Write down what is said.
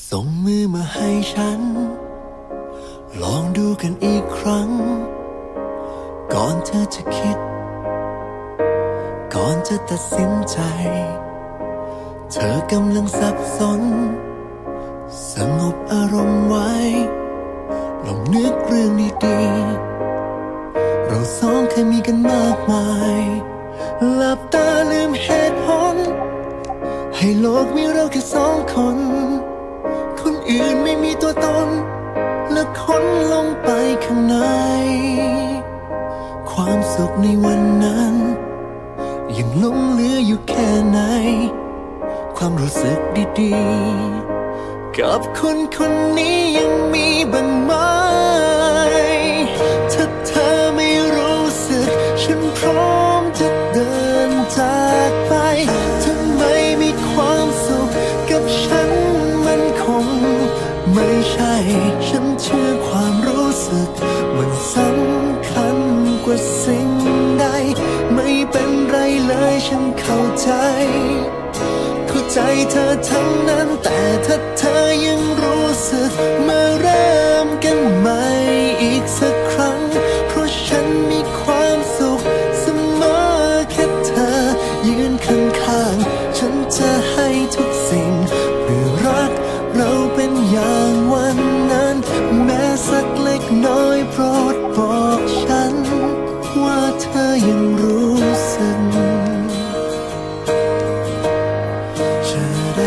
ส่งมือมาให้ฉัน ลองดูกันอีกครั้ง ก่อนเธอจะคิด ก่อนจะตัดสินใจ เธอกำลังสับสน สงบอารมณ์ไว้ ลองนึกเรื่องดีๆเราสองเคยมีกันมากมายหลับตาลืมเหตุผลให้โลกมีเราแค่สองคนางในความสุขในวันนั้น ยังหลงเหลืออยู่แค่ไหน ความรู้สึกดีๆ กับคนคนนี้ยังมีบ้างไหมถ้าเธอไม่รู้สึก ฉันพร้อมจะเดินจากไปทำไมมีความสุขกับฉันมันคง ไม่ใช่ฉันเชื่อ สึก มันสำคัญกว่าสิ่งใด ไม่เป็นไรเลยฉันเข้าใจ เข้าใจเธอทั้งนั้นแต่ถ้าเธอยังรู้สึก should